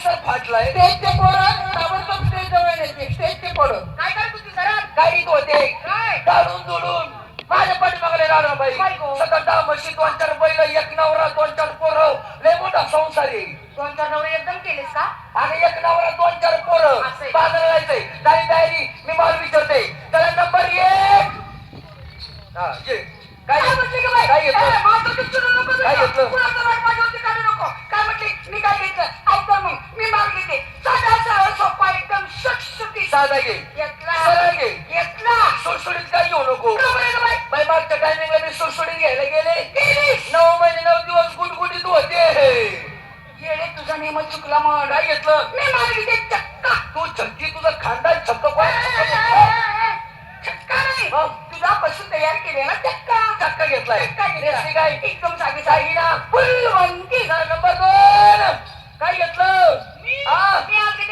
स्टेजचे पोरं ताबडतोब स्टेज जवळ येते स्टेजचे पोरं. काय करत होती घरात? गाडीत होते. काय? काढून जोडून माझ्या पाठीमागले राहणार बाई? सतत दहा म्हशी दोन चार बैल एक नवरा दोन चार पोरं. लय मोठा संसार आहे. दोन चार नवरे एकदम केलेस का? आणि एक नवरा दोन चार पोरं. बाजाराला जायचंय. Diary diary. मी माल विचारते त्याला नंबर एक. हा ये. काय काय घेतलं काय. घेतलं? काय म्हटली? मी काय घेतलं? ऐक तर मग, मी माल घेते. साधा सरळ सोपा एकदम सुटसुटीत. साधा घे घेतला. सरळ घे घेतला. सुडसुडीत काय घेऊ नको? बाई मागच्या टायमिंगला मी सुडसुडीत घ्यायला गेले नऊ महिने नऊ दिवस गुटगुटीत होते येडे, तुझा नियम चुकला मग. काय घेतलं मी माल घेते चक्का. तू छक्की तुझा खानदान छक्क ए. चक्का नाही. मग? तुझा पशु तयार केले ना चक्का चक्क घेतलाय. काय एकदम जागी जागी ना फुलवंती. नंबर दोन काय घेतलं?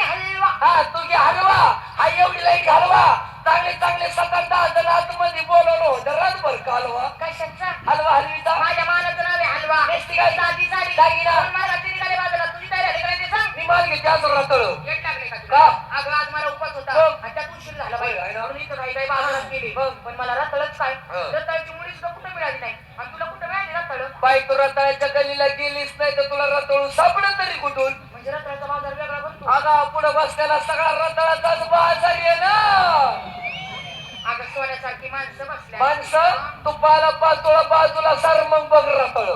हलवा. हा तू घे हलवा. हा एवढी लाइट हलवा. चांगले चांगले आठ दहा जण आतमध्ये बोलवलो होतं रातभर का हलवा? कशाचा हलवा हलवीचा? माझ्या मानाचं नाव आहे हलवा. नेसली काय? साधी साडी दागिना. मला निघाले बाजूला. तुझी तयारी सांग. मी माल घेते असं रातळ. का? अगं आज मला उपास होता. त्यात उशीर झाला बाई? म्हणून इथं काही काही बाजारात गेली मग? पण मला रताळच काय. रताळची मुळी सुद्धा कुठे मिळाली नाही आणि तुला कुठे मिळाली तू रताळ्याच्या गलीला गेलीच नाही तर तुला रताळू सापडत तरी कुठून? म्हणजे बनतो अगा पुढे बसलेला सगळा रताळाचाच बाजार आहे ना. अगं सोन्यासारखी माणसं बसल्या. माणसं तू पाला पाचोळा बाजूला सर मग बघ रताळ.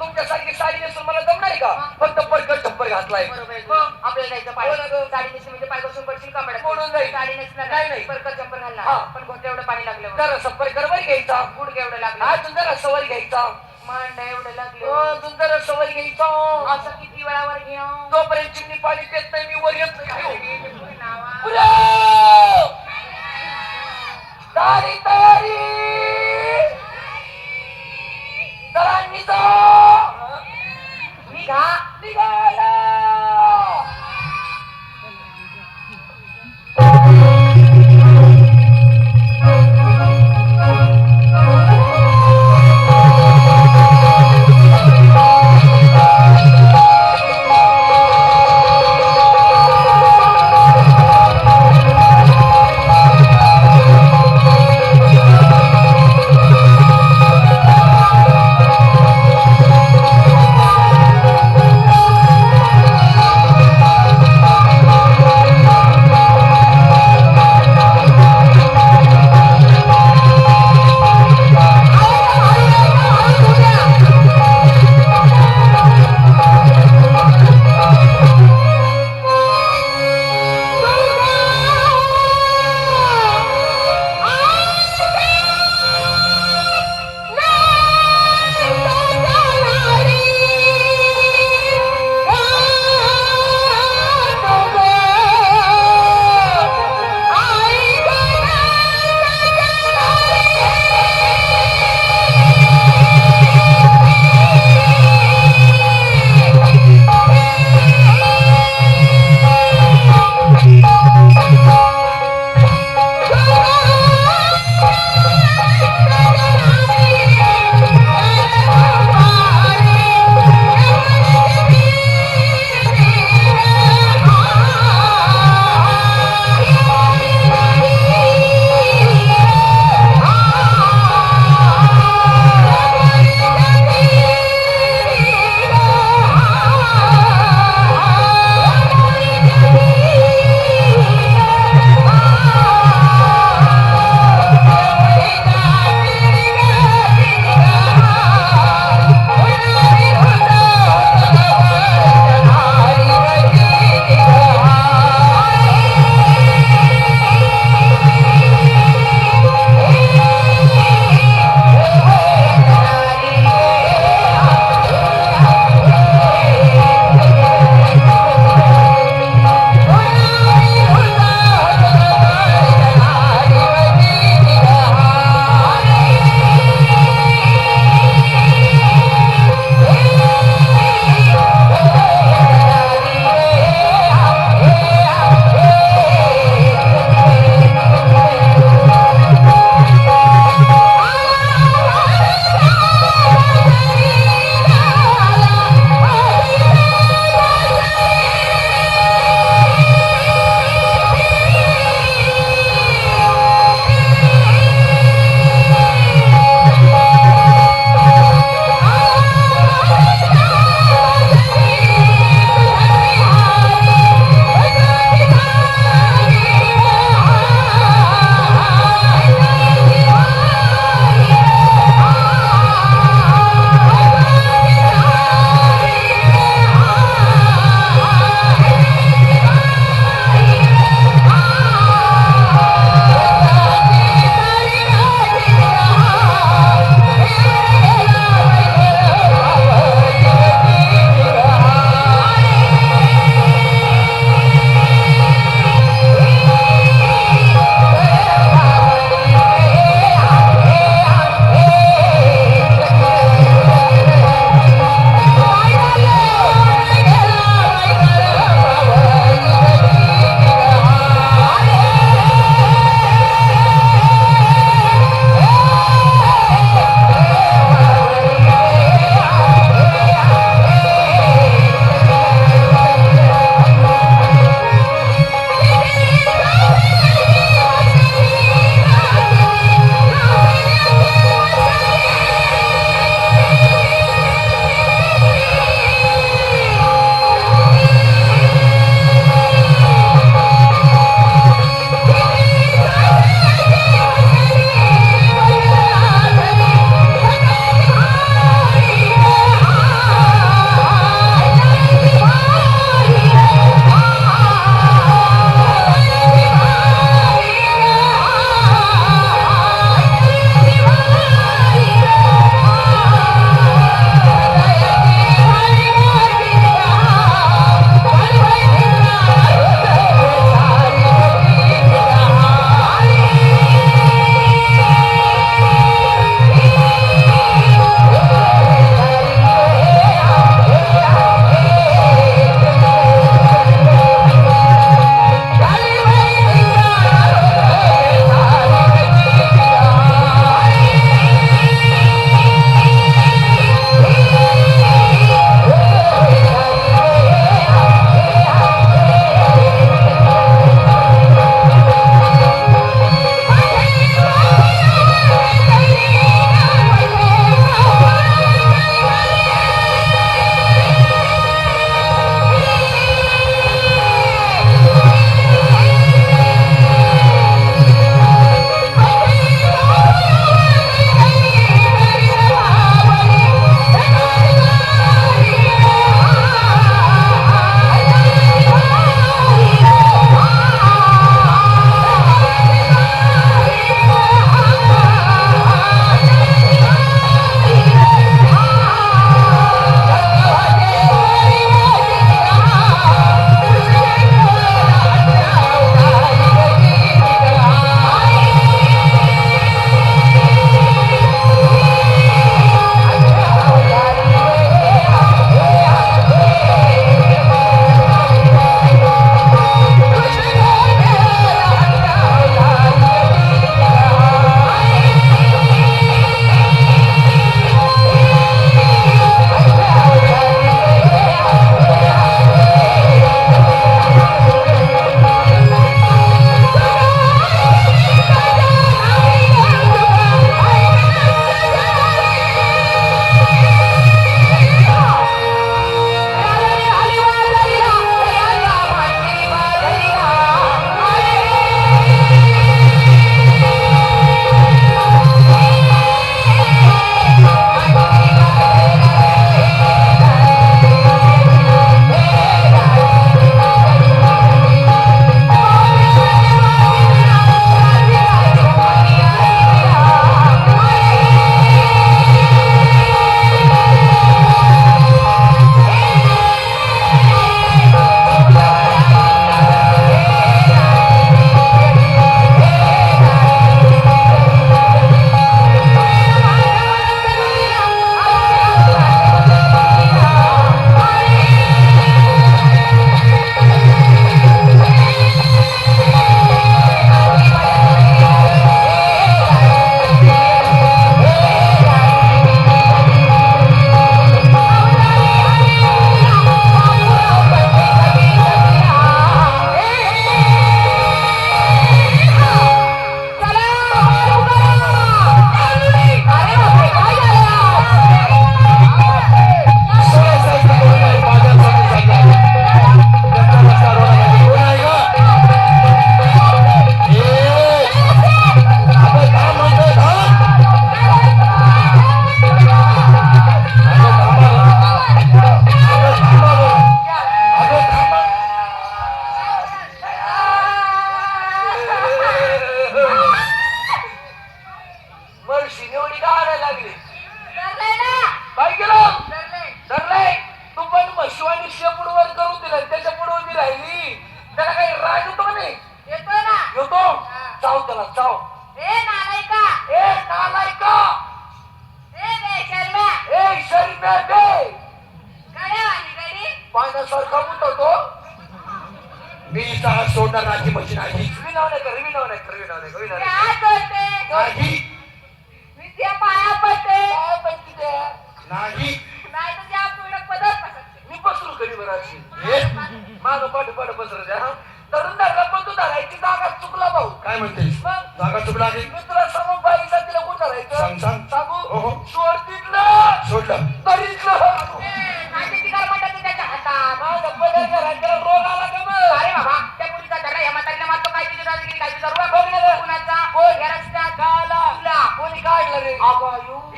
तुमच्यासारखी साडी नेसून मला जमणार का? फक्त पडकट छप्पर घातलाय. बरोबर आहे. मग? आपल्याला जायचं हो पाणी ना गं. साडी नेसली म्हणजे पाय बसून पडशील का पडत मोडून जाईल. साडी नेसणार नाही, नाही. परकर चंपर हा. घालणार. पण घोटे एवढं पाणी लागलं जरा करवर घ्यायचा. गुडघे एवढं लागलं अजून जरा सवर घ्यायचा. मांडा एवढं लागलं. अजून जरा सवर घ्यायचा असं किती वेळावर घेऊ तोपर्यंत चिमणी पाणी देत नाही मी वर येत नाही! तयारी तयारी! सरांनी जा निघा! निघाला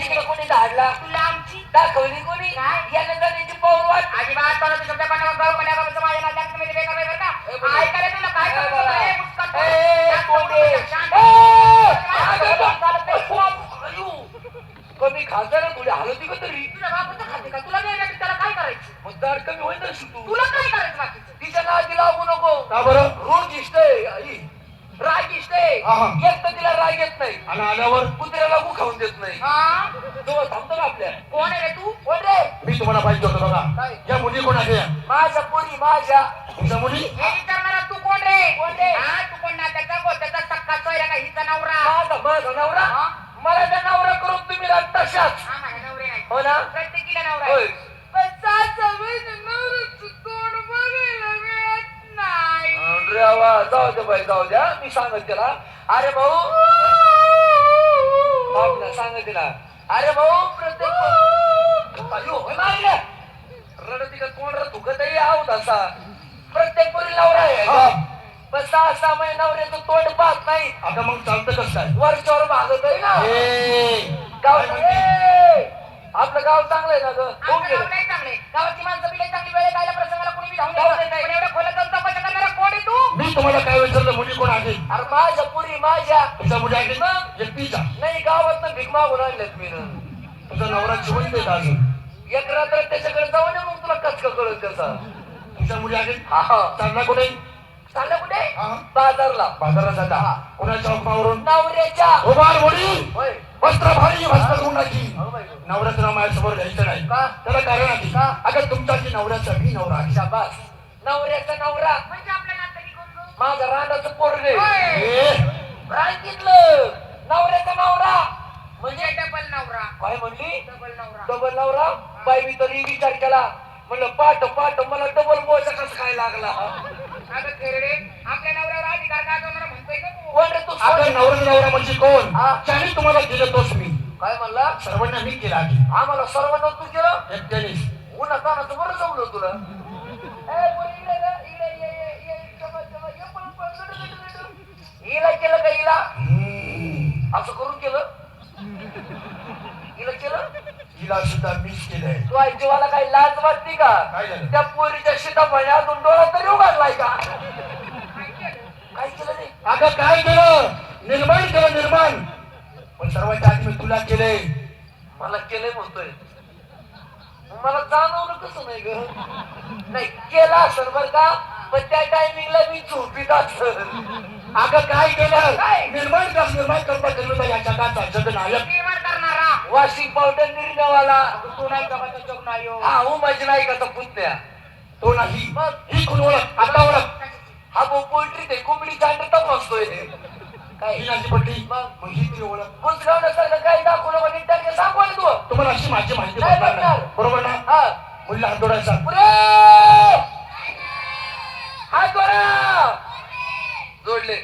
कोणी धाडला तुला आमची दाखवली कोणी? काय? यानं जाण्याची पाऊल वाट. अजिबात तोंडात तुमच्या पाण्यावर गळू पड्यावर माझ्या नात्यात तुम्ही बेकार. ऐकायला तुला काय करतो? बोला. ए, मुस्कान ए, शांत चालत नाही. कमी ना थोडी हलती का तरी तुझ्या बापाचं खाते का तुला नाही लागत, त्याला काय करायचं मग दार कमी होईल ना सुटू तुला काय करायचं बाकीचं तिच्या नादी लागू नको का बरं रोज इष्टय आई राग इष्टय हा, हा. एक तर तिला राग येत नाही आणि आल्यावर कुत्र्याला गु खाऊन देत नाही हा तो थांबतो ना आपल्या कोण आहे रे तू कोण रे मी तुम्हाला पाहिजे होतं बघा काय? या मुली कोण आहे माझ्या पोरी माझ्या तुमच्या मुली हे विचारणारा तू कोण रे? कोण रे? हा तू कोण नात्याचा गोत्याचा सक्का सोयरा का हिचा नवरा? माझा माझा नवरा? हा? मला त्या नवरा करून तुम्ही राग तशाच हा माझ्या नवरे नाही हो ना? प्रत्येकीला नवरा होय. आहे. पण सासू बहिणी नवऱ्याचं तोंड बघायला मिळत नाही. अरे वा, जाऊ दे बाई जाऊ द्या मी सांगत त्याला अरे भाऊ. थांब ना, सांगत तिला अरे भाऊ प्रत्येक अयो, ना आईला? रडती का कोण रड दुखत आहोत असा. प्रत्येक पोरी नवरा आहे. हा. पण सहा सहा महिने नवऱ्याचं तोंड पाहत नाही. आता मग चालतं कसं? काय वरच्यावर भागत आहे ना. ए, गाव काय म्हणते? ए, आपलं गाव चांगलं आहे ना ग? होऊन आमचं गाव गेलं नाही चांगले गावाची माणसं बिले चांगली वेळ कायला प्रसंगाला कोणी बी धावून जाऊ येतं. दे नाही. पण एवढ्या खोलात जाऊन चौकशी करणारा कोण आहे तू? मी तुम्हाला काय विचारलं? मुली कोण आहे अरे माझ्या पुरी माझ्या. तुमच्या मुली आहे मग? एकटीचा नाही गावात भीक मागून आणल्यात मी तुमचा नवरा जिवंत आहे का अजून. एक रात्र त्याच्याकडे जाऊ नये मग तुला कचका कळत कसा तुमच्या मुली आहेत हा हा. चालला कुठे? चाललं कुठे? हा. बाजारला. बाजारात जाता. कोणाच्या नवऱ्याच्या. उभार वस्त्र भारी वस्त्र गुणाची हो बाई. नवऱ्याचं नाव माझ्यासमोर घ्यायचं नाही. का? त्याला कारण आहे. का? अगं तुमचा की नवऱ्याचा? मी नवरा शाबास. नवऱ्याचा नवरा. म्हणजे आपल्या नात्याने? माझा रांडाचं पोरगे सांगितलं नवऱ्याचा नवरा. म्हणजे डबल नवरा. काय म्हणली? डबल नवरा. डबल नवरा? बाई मी तरी विचार केला. म्हणलं पाठ पाठ मला डबल बोचा कसं काय लागला? अगं खेरडे आपल्या नवऱ्यावर अधिकार गाजवणारा म्हणतोय का तू? कोण रे तू अगं नवरा नवरा म्हणजे कोण? हा. तुम्हाला केलं तोच मी. काय म्हणला? सर्वांना मी केला आधी. आम्हाला सर्वांना तू केलं? एकट्यानेच उन्हा तानाचं बरं जमलं तुला. ए, पोरी इकडे ये, इकडे ये, ये, ये, चला, चला, ये, पळ, पळ, गडू, गडू, गडू. हिला केलं का हिला. असं करून केलं? हिला केलं? हिला सुद्धा मीच केलंय. तू आई जीवाला काही लाज वाटते का? काय झालं? त्या पोरीच्या सीताफळी अजून डोळा तरी उघडलाय का? काय केलं काय केलं नाही अगं काय केलं? निर्माण केलं निर्माण. पण सर्वांच्या आधी मी तुला केलंय. मला केलंय म्हणतोय. मला जाणवलं कसं नाही ग? नाही केला असेल बर का? पण त्या टायमिंगला मी झोपीत असेल. अगं काय केलं काय? निर्माण कर निर्माण करता करता या जगाचा जगनायक निर्माण करणारा. वॉशिंग पावडर तू नाही का माझा जग नाही हो. हा उमाजी नायकाचा पुतण्या. तो नाही? ही कोण ओळख? आता ओळख. हा भाऊ पोल्ट्री ते कोंबडी चांडता बसतोय. काय ही माझी पट्टी मग? ही ती ओळख? बुजगावण्यासारखं दाखवलं म्हणजे तू. तुम्हाला अशी माझी माहिती नाही पडणार नाही. पडणार. बरोबर ना? हा. मुलीला हात जोडायचा. पुरे! हात जोडा! जोडले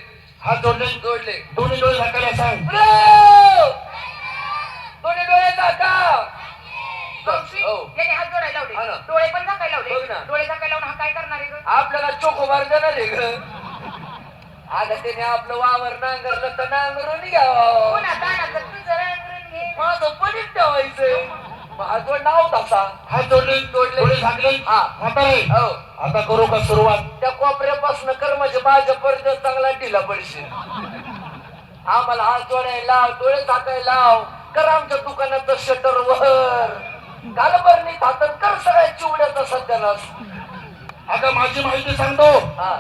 हात जोडले जोडले दोन्ही डोळे झाकायला सांग दोन्ही डोळे कौशिक, हो. हात जोडायला हा लावले. डोळे पण झाकायला लावले. डोळे झाकायला लावून हा काय करणार आहे गं? आपल्याला चोखोबार देणार आहे ग आता त्याने आपलं वावर नांगरलं तर नांगरून घ्यावं घे. माझं पडीत ठेवायचंय माझं नाव तसा हात जोडले जोडले. डोळे झाकले हा. म्हातारे. हो. आता करू का सुरुवात? त्या कोपऱ्यापासून कर म्हणजे माझ्यापर्यंत चांगला ढिला पडशील. आम्हाला हात जोडायला लाव डोळे झाकायला लाव. कर आमच्या दुकानाचं शटर वर. घाल बरणी थातन कर सगळ्या चिवड्याचा सध्यालाच अगं माझी माहिती सांगतो.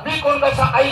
मी कोण कसा आई?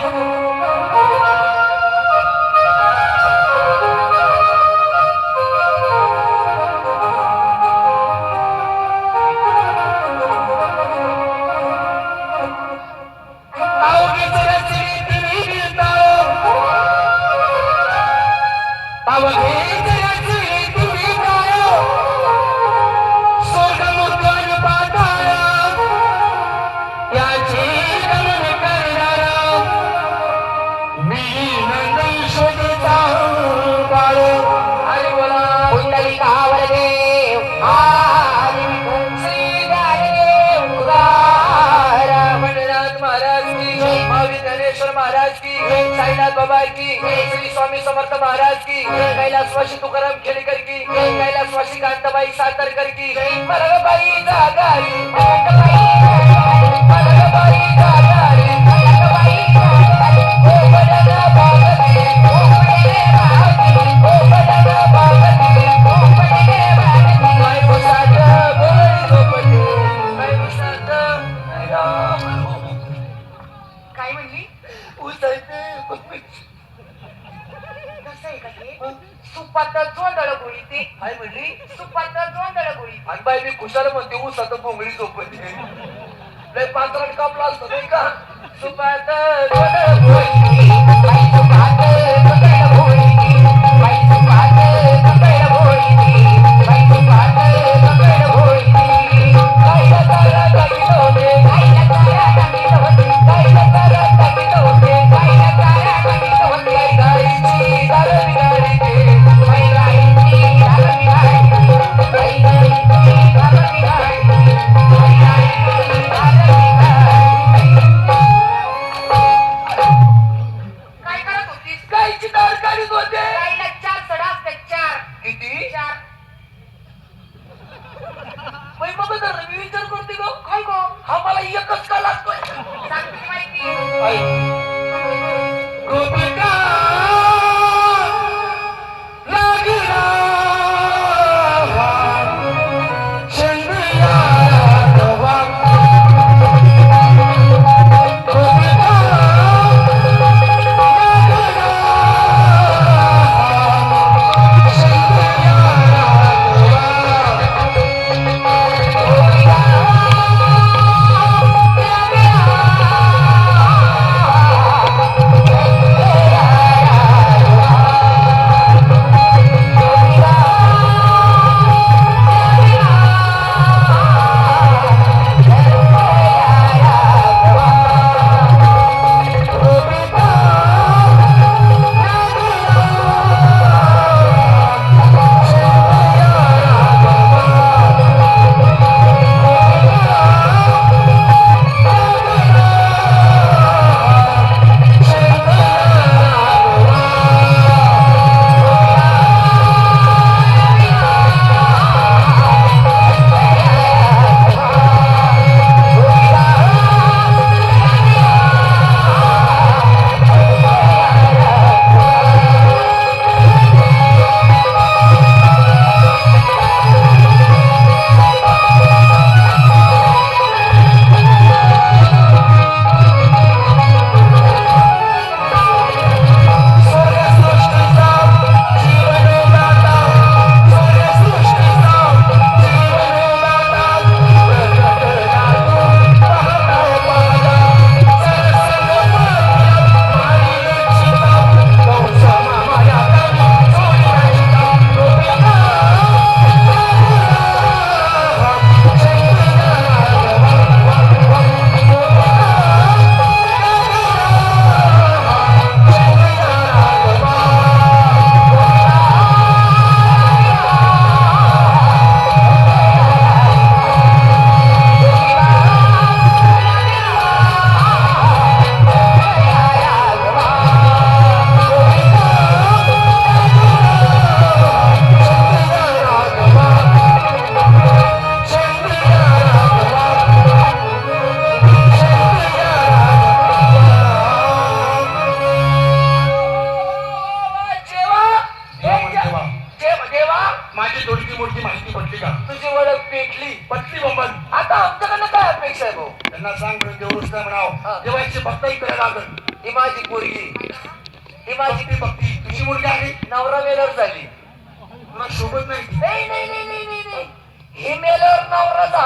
स्वामी समर्थ महाराज की कैलासवासी तुकाराम खेडेकर की कैलासवासी कांताबाई सातरकर की मरबाई जागारी सुपात जोंधळ गोळी ते काय म्हणली सुपात जोंधळ गोळी आणि बाई मी खुशाल म्हणते ऊस आता बोंगळी झोपते लय पात्रात कापला असतो नाही का? सुपात सुपात